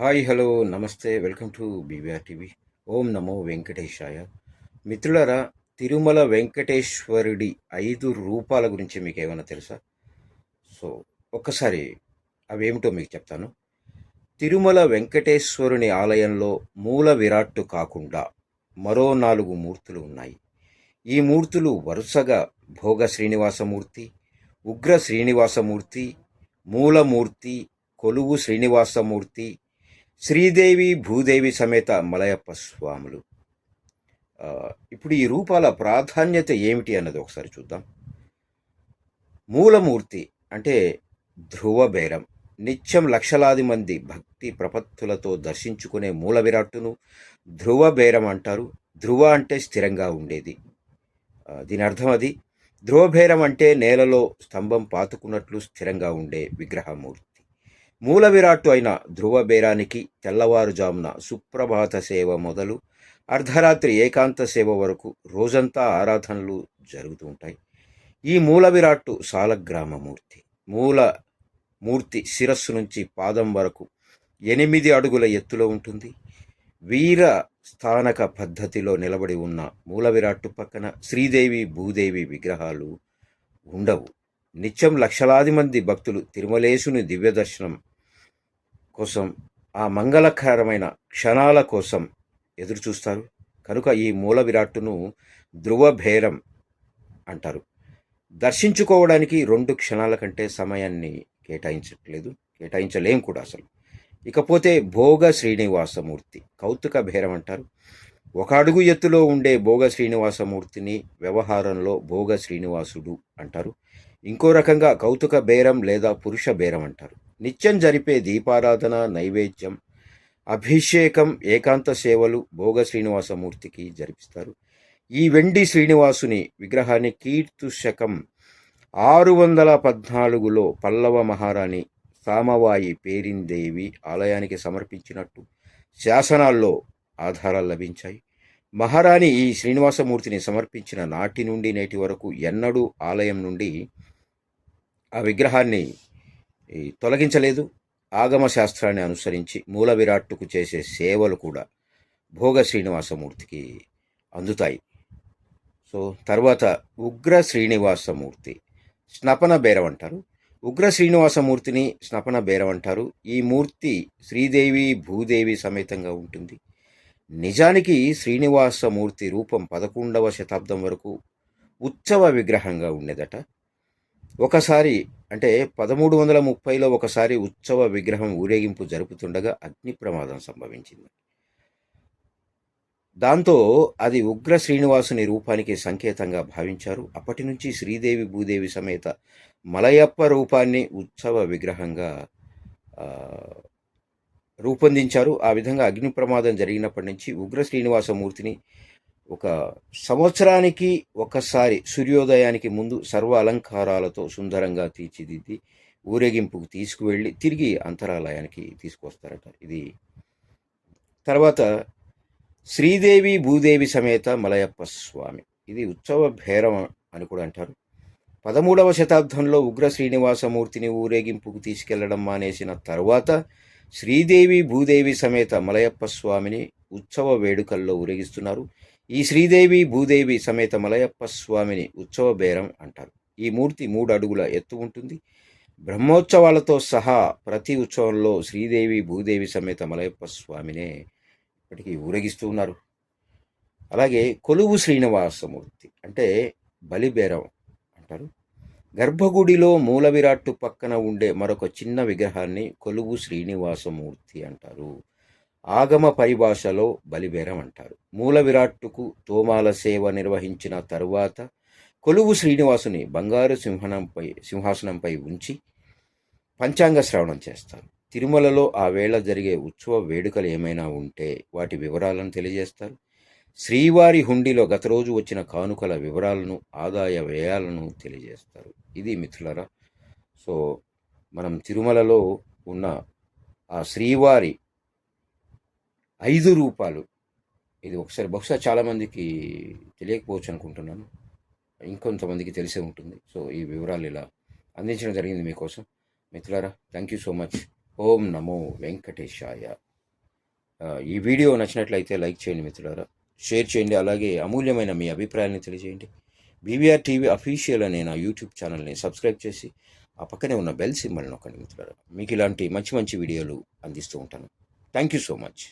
Hi hello నమస్తే welcome to BVR TV ఓం నమో వెంకటేశాయ. మిత్రులరా తిరుమల వెంకటేశ్వరుడి ఐదు రూపాల గురించి మీకు ఏమైనా తెలుసా? సో ఒక్కసారి అవేమిటో మీకు చెప్తాను. తిరుమల వెంకటేశ్వరుని ఆలయంలో మూల విరాట్టు కాకుండా మరో నాలుగు మూర్తులు ఉన్నాయి. ఈ మూర్తులు వరుసగా భోగ శ్రీనివాసమూర్తి ఉగ్ర శ్రీనివాసమూర్తి మూలమూర్తి కొలువు శ్రీనివాసమూర్తి శ్రీదేవి భూదేవి సమేత మలయప్ప స్వాములు. ఇప్పుడు ఈ రూపాల ప్రాధాన్యత ఏమిటి అన్నది ఒకసారి చూద్దాం. మూలమూర్తి అంటే ధ్రువ బేరం నిత్యం లక్షలాది మంది భక్తి ప్రపత్తులతో దర్శించుకునే మూల విరాట్టును ధ్రువ బేరం అంటారు. ధ్రువ అంటే స్థిరంగా ఉండేది. దీని అర్థం అది. ధ్రువభేరం అంటే నేలలో స్తంభం పాతుకున్నట్లు స్థిరంగా ఉండే విగ్రహమూర్తి. మూల విరాట్టు అయిన ధ్రువబేరానికి తెల్లవారుజామున సుప్రభాత సేవ మొదలు అర్ధరాత్రి ఏకాంత సేవ వరకు రోజంతా ఆరాధనలు జరుగుతూ ఉంటాయి. ఈ మూల విరాట్టు సాలగ్రామమూర్తి. మూల మూర్తి శిరస్సు నుంచి పాదం వరకు ఎనిమిది అడుగుల ఎత్తులో ఉంటుంది. వీర స్థానక పద్ధతిలో నిలబడి ఉన్న మూల విరాట్టు పక్కన శ్రీదేవి భూదేవి విగ్రహాలు ఉండవు. నిత్యం లక్షలాది మంది భక్తులు తిరుమలేశుని దివ్య దర్శనం కోసం ఆ మంగళకరమైన క్షణాల కోసం ఎదురు చూస్తారు. కనుక ఈ మూల విరాట్టును ధ్రువభేరం అంటారు. దర్శించుకోవడానికి రెండు క్షణాల కంటే సమయాన్ని కేటాయించట్లేదు. కేటాయించలేం కూడా అసలు. ఇకపోతే భోగ శ్రీనివాసమూర్తి కౌతుక భేరం అంటారు. ఒక అడుగు ఎత్తులో ఉండే భోగ శ్రీనివాసమూర్తిని వ్యవహారంలో భోగ శ్రీనివాసుడు అంటారు. ఇంకో రకంగా కౌతుక బేరం లేదా పురుష బేరం అంటారు. నిత్యం జరిపే దీపారాధన నైవేద్యం అభిషేకం ఏకాంత సేవలు భోగ శ్రీనివాసమూర్తికి జరిపిస్తారు. ఈ వెండి శ్రీనివాసుని విగ్రహాన్ని కీర్తు శకం ఆరు వందల పద్నాలుగులో పల్లవ మహారాణి సామవాయి పేరిందేవి ఆలయానికి సమర్పించినట్టు శాసనాల్లో ఆధారాలు లభించాయి. మహారాణి ఈ శ్రీనివాసమూర్తిని సమర్పించిన నాటి నుండి నేటి వరకు ఎన్నడూ ఆలయం నుండి ఆ విగ్రహాన్ని ఈ, తొలగించలేదు. ఆగమ శాస్త్రాన్ని అనుసరించి మూల విరాట్టుకు చేసే సేవలు కూడా భోగ శ్రీనివాసమూర్తికి అందుతాయి. సో తర్వాత ఉగ్ర శ్రీనివాసమూర్తి స్నపన బేరం అంటారు. ఉగ్ర శ్రీనివాసమూర్తిని స్నపన బేరం అంటారు. ఈ మూర్తి శ్రీదేవి భూదేవి సమేతంగా ఉంటుంది. నిజానికి శ్రీనివాసమూర్తి రూపం పదకొండవ శతాబ్దం వరకు ఉత్సవ విగ్రహంగా ఉండేదట. ఒకసారి అంటే పదమూడు వందల ముప్పైలో ఒకసారి ఉత్సవ విగ్రహం ఊరేగింపు జరుపుతుండగా అగ్ని ప్రమాదం సంభవించింది. దాంతో అది ఉగ్ర శ్రీనివాసుని రూపానికి సంకేతంగా భావించారు. అప్పటి నుంచి శ్రీదేవి భూదేవి సమేత మలయప్ప రూపాన్ని ఉత్సవ విగ్రహంగా రూపొందించారు. ఆ విధంగా అగ్ని ప్రమాదం జరిగినప్పటి నుంచి ఉగ్ర శ్రీనివాసమూర్తిని ఒక సంవత్సరానికి ఒకసారి సూర్యోదయానికి ముందు సర్వ అలంకారాలతో సుందరంగా తీర్చిదిద్ది ఊరేగింపుకు తీసుకువెళ్ళి తిరిగి అంతరాలయానికి తీసుకొస్తారట. ఇది తర్వాత శ్రీదేవి భూదేవి సమేత మలయప్ప స్వామి. ఇది ఉత్సవ భేరం అని కూడా అంటారు. పదమూడవ శతాబ్దంలో ఉగ్ర శ్రీనివాసమూర్తిని ఊరేగింపుకు తీసుకెళ్ళడం మానేసిన తర్వాత శ్రీదేవి భూదేవి సమేత మలయప్ప స్వామిని ఉత్సవ వేడుకల్లో ఊరేగిస్తున్నారు. ఈ శ్రీదేవి భూదేవి సమేత మలయప్ప స్వామిని ఉత్సవ బేరం అంటారు. ఈ మూర్తి మూడు అడుగుల ఎత్తు ఉంటుంది. బ్రహ్మోత్సవాలతో సహా ప్రతి ఉత్సవంలో శ్రీదేవి భూదేవి సమేత మలయప్ప స్వామినే ఇప్పటికీ ఊరేగిస్తూ ఉన్నారు. అలాగే కొలువు శ్రీనివాసమూర్తి అంటే బలిబేరం అంటారు. గర్భగుడిలో మూల విరాట్టు పక్కన ఉండే మరొక చిన్న విగ్రహాన్ని కొలువు శ్రీనివాసమూర్తి అంటారు. ఆగమ పరిభాషలో బలిబేరం అంటారు. మూల విరాట్టుకు తోమాల సేవ నిర్వహించిన తరువాత కొలువు శ్రీనివాసుని బంగారు సింహనంపై సింహాసనంపై ఉంచి పంచాంగ శ్రవణం చేస్తారు. తిరుమలలో ఆ వేళ జరిగే ఉత్సవ వేడుకలు ఏమైనా ఉంటే వాటి వివరాలను తెలియజేస్తారు. శ్రీవారి హుండీలో గత రోజు వచ్చిన కానుకల వివరాలను ఆదాయ వ్యయాలను తెలియజేస్తారు. ఇది మిత్రులరా సో మనం తిరుమలలో ఉన్న ఆ శ్రీవారి ఐదు రూపాలు. ఇది ఒకసారి బహుశా చాలామందికి తెలియకపోవచ్చు అనుకుంటున్నాను. ఇంకొంతమందికి తెలిసే ఉంటుంది. సో ఈ వివరాలు ఇలా అందించడం జరిగింది మీకోసం. మిత్రులారా థ్యాంక్ యూ సో మచ్ ఓం నమో వెంకటేశాయ. ఈ వీడియో నచ్చినట్లయితే లైక్ చేయండి మిత్రులారా. షేర్ చేయండి. అలాగే అమూల్యమైన మీ అభిప్రాయాన్ని తెలియజేయండి. బీవీఆర్ టీవీ అఫీషియల్ అనే నా యూట్యూబ్ ఛానల్ని సబ్స్క్రైబ్ చేసి ఆ పక్కనే ఉన్న బెల్ సింబల్ నొక్కండి మిత్రులారా. మీకు ఇలాంటి మంచి మంచి వీడియోలు అందిస్తూ ఉంటాను. Thank you so much